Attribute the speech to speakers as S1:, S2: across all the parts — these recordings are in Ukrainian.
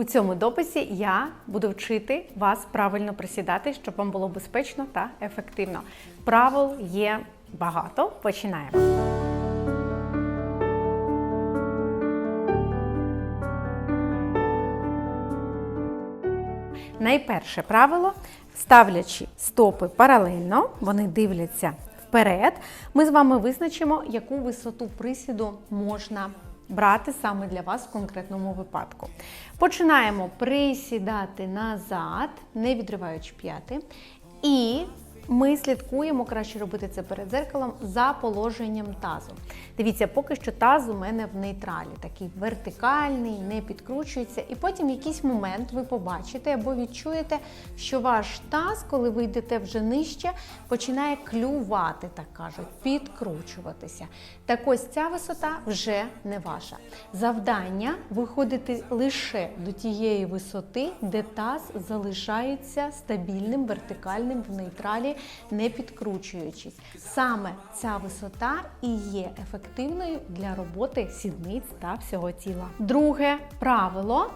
S1: У цьому дописі я буду вчити вас правильно присідати, щоб вам було безпечно та ефективно. Правил є багато. Починаємо. Найперше правило ставлячи стопи паралельно, вони дивляться вперед. Ми з вами визначимо, яку висоту присіду можна брати саме для вас в конкретному випадку. Починаємо присідати назад, не відриваючи п'яти. І ми слідкуємо, краще робити це перед зеркалом, за положенням тазу. Дивіться, поки що таз у мене в нейтралі, такий вертикальний, не підкручується. І потім в якийсь момент ви побачите або відчуєте, що ваш таз, коли ви йдете вже нижче, починає клювати, так кажуть, підкручуватися. Так ось ця висота вже не ваша. Завдання виходити лише до тієї висоти, де таз залишається стабільним, вертикальним в нейтралі, не підкручуючись. Саме ця висота і є ефективною для роботи сідниць та всього тіла. Друге правило.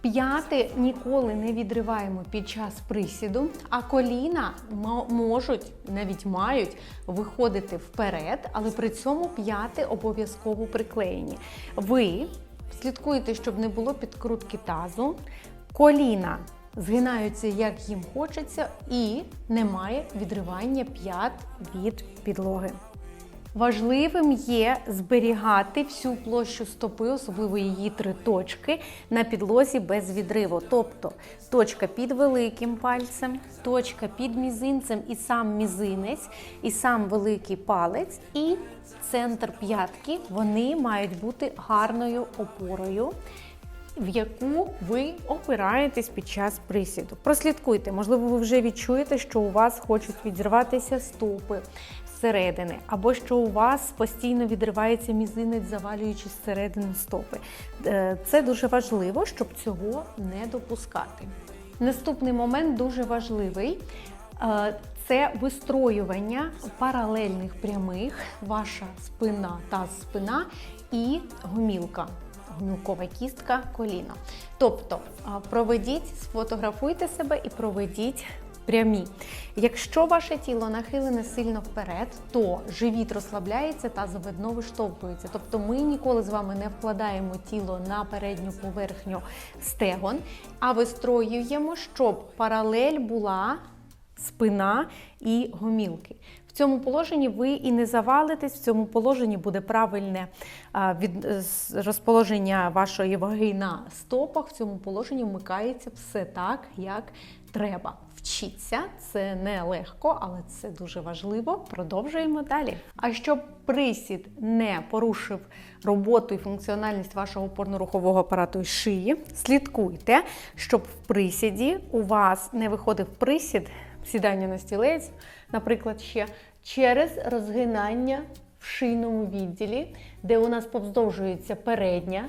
S1: П'яти ніколи не відриваємо під час присіду, а коліна мо- можуть, навіть мають виходити вперед, але при цьому п'яти обов'язково приклеєні. Ви слідкуєте, щоб не було підкрутки тазу, коліна згинаються, як їм хочеться, і немає відривання п'ят від підлоги. Важливим є зберігати всю площу стопи, особливо її три точки, на підлозі без відриву. Тобто точка під великим пальцем, точка під мізинцем і сам мізинець, і сам великий палець, і центр п'ятки вони мають бути гарною опорою. В яку ви опираєтесь під час присіду. Прослідкуйте, можливо, ви вже відчуєте, що у вас хочуть відриватися стопи зсередини, або що у вас постійно відривається мізинець, завалюючи зсередини стопи. Е, Це дуже важливо, щоб цього не допускати. Наступний момент дуже важливий. Е, Це вистроювання паралельних прямих, ваша спина та спина і гомілка гомілкова кістка коліна. Тобто проведіть, сфотографуйте себе і проведіть прямі. Якщо ваше тіло нахилене сильно вперед, то живіт розслабляється та заведно виштовхується. Тобто ми ніколи з вами не вкладаємо тіло на передню поверхню стегон, а вистроюємо, щоб паралель була спина і гомілки. В цьому положенні ви і не завалитесь, в цьому положенні буде правильне від, розположення вашої ваги на стопах. В цьому положенні вмикається все так, як треба. Вчіться, це не легко, але це дуже важливо. Продовжуємо далі. А щоб присід не порушив роботу і функціональність вашого опорно-рухового апарату і шиї, слідкуйте, щоб в присіді у вас не виходив присід, сідання на стілець, наприклад, ще через розгинання в шийному відділі, де у нас повздовжується передня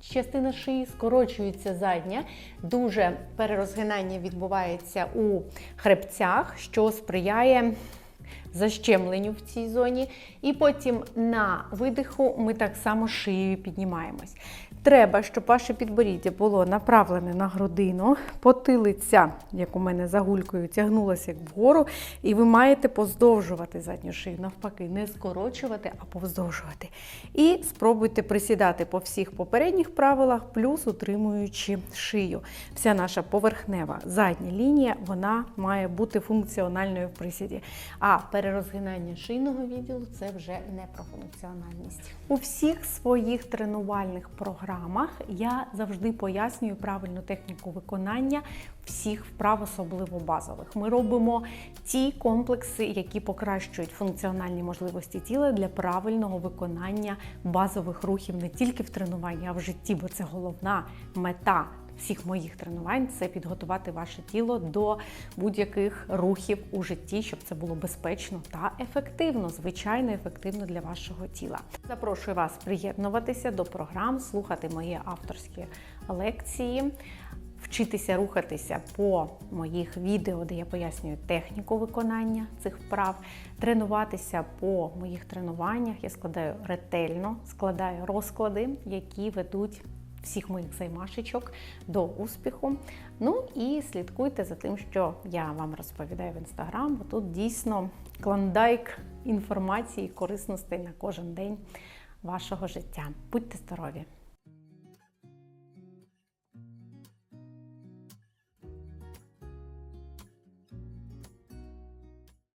S1: частина шиї, скорочується задня. Дуже перерозгинання відбувається у хребцях, що сприяє защемленню в цій зоні. І потім на видиху ми так само шиєю піднімаємось. Треба, щоб ваше підборіддя було направлене на грудину, потилиця, як у мене за гулькою, тягнулася як вгору, і ви маєте поздовжувати задню шию, навпаки, не скорочувати, а повздовжувати. І спробуйте присідати по всіх попередніх правилах, плюс утримуючи шию. Вся наша поверхнева задня лінія вона має бути функціональною в присіді. А перерозгинання шийного відділу це вже не про функціональність. У всіх своїх тренувальних програмах я завжди пояснюю правильну техніку виконання всіх вправ, особливо базових. Ми робимо ті комплекси, які покращують функціональні можливості тіла для правильного виконання базових рухів не тільки в тренуванні, а в житті, бо це головна мета всіх моїх тренувань це підготувати ваше тіло до будь-яких рухів у житті, щоб це було безпечно та ефективно, звичайно, ефективно для вашого тіла. Запрошую вас приєднуватися до програм, слухати мої авторські лекції. Вчитися рухатися по моїх відео, де я пояснюю техніку виконання цих вправ, тренуватися по моїх тренуваннях. Я складаю ретельно, складаю розклади, які ведуть всіх моїх займашечок до успіху. Ну і слідкуйте за тим, що я вам розповідаю в інстаграм, бо тут дійсно клондайк інформації, корисностей на кожен день вашого життя. Будьте здорові!